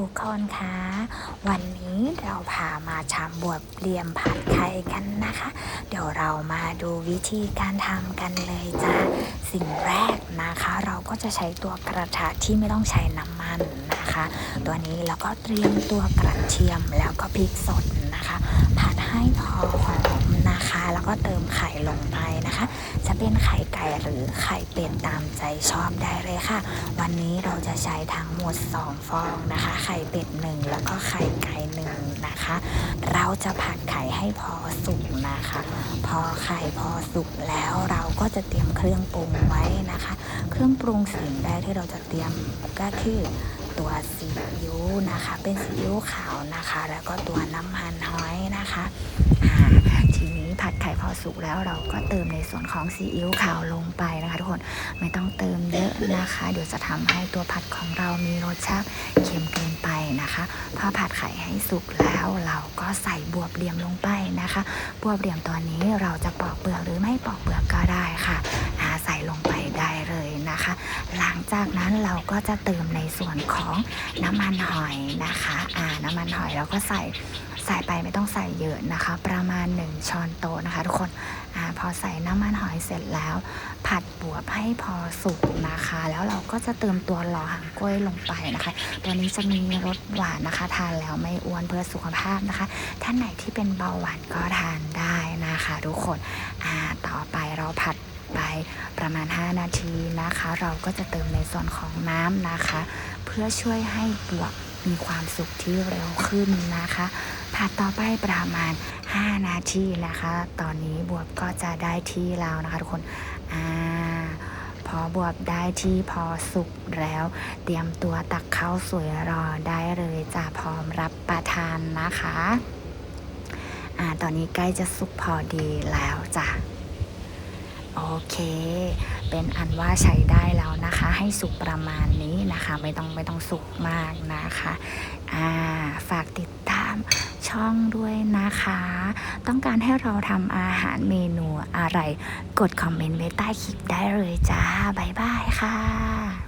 ทุกคนคะ วันนี้เราพามาชำบวบเรียมผัดไข่กันนะคะ เดี๋ยวเรามาดูวิธีการทำกันเลยจ้าสิ่งแรกนะคะ เราก็จะใช้ตัวกระทะที่ไม่ต้องใช้น้ำมันนะคะ ตัวนี้แล้วก็เตรียมตัวกระเทียมแล้วก็พริกสดนะคะ ผัดให้พอหอมนะคะ แล้วก็เติมไข่ลงไปนะคะจะ เป็นไข่ไก่หรือไข่เป็ดตามใจชอบได้เลยค่ะ วันนี้เราจะใช้ทั้งหมด 2 ฟองนะคะ ไข่เป็ดหนึ่งแล้วก็ไข่ไก่หนึ่งนะคะ เราจะผัดไข่ให้พอสุกนะคะ พอไข่พอสุกแล้วเราก็จะเตรียมเครื่องปรุงไว้นะคะ เครื่องปรุงสิ่งแรกที่เราจะเตรียมก็คือตัวซีอิ๊วนะคะ เป็นซีอิ๊วขาวนะคะ แล้วก็ตัวน้ำมันหอยนะคะ สุกแล้วเราก็เติมในส่วนของซีอิ๊วขาวลงไปนะคะทุกคนไม่ต้องเติมเยอะนะคะ เดี๋ยวจะทำให้ตัวผัดของเรามีรสชาติเค็มเกินไปนะคะ พอผัดไข่ให้สุกแล้วเราก็ใส่บวบเหลี่ยมลงไปนะคะ บวบเหลี่ยมตอนนี้เราจะปอกเปลือกหรือไม่ปอกเปลือกก็ได้ค่ะ จากนั้นเราก็จะเติมในส่วนของน้ำมันหอยนะคะอ่าน้ำมันหอยเราก็ใส่ใส่ไปไม่ต้องใส่เยอะนะคะ ประมาณ 1 ช้อนโต๊ะนะคะ ทุกคนอ่าพอใส่น้ำมันหอยเสร็จแล้ว ผัดบวบให้พอสุกนะคะ แล้วเราก็จะเติมตัวหล่อหางกล้วยลงไปนะคะ ตัวนี้จะมีรสหวานนะคะ ทานแล้วไม่อ้วนเพื่อสุขภาพนะคะ ท่านไหนที่เป็นเบาหวานก็ทานได้นะคะ ทุกคนอ่าต่อไปเราผัด ไปประมาณ 5 นาทีนะคะ เราก็จะเติมในส่วนของน้ำนะคะ เพื่อช่วยให้บวบมีความสุกที่เร็วขึ้นนะคะผัดต่อไปประมาณ 5 นาทีนะคะ ตอนนี้บวบก็จะได้ที่แล้วนะคะทุกคนอ่าพอบวบได้ที่พอสุกแล้ว เตรียมตัวตักข้าวสวยรอได้เลยจะพร้อมรับประทานนะคะอ่าตอนนี้ใกล้จะสุกพอดีแล้วจ้ะ โอเค เป็นอันว่าใช้ได้แล้วนะคะ ให้สุกประมาณนี้นะคะ ไม่ต้องไม่ต้องสุกมากนะคะอ่าฝากติดตามช่องด้วยนะคะ ต้องการให้เราทำอาหารเมนูอะไร กดคอมเมนต์ไว้ใต้คลิปได้เลยจ้า บ๊ายบายค่ะ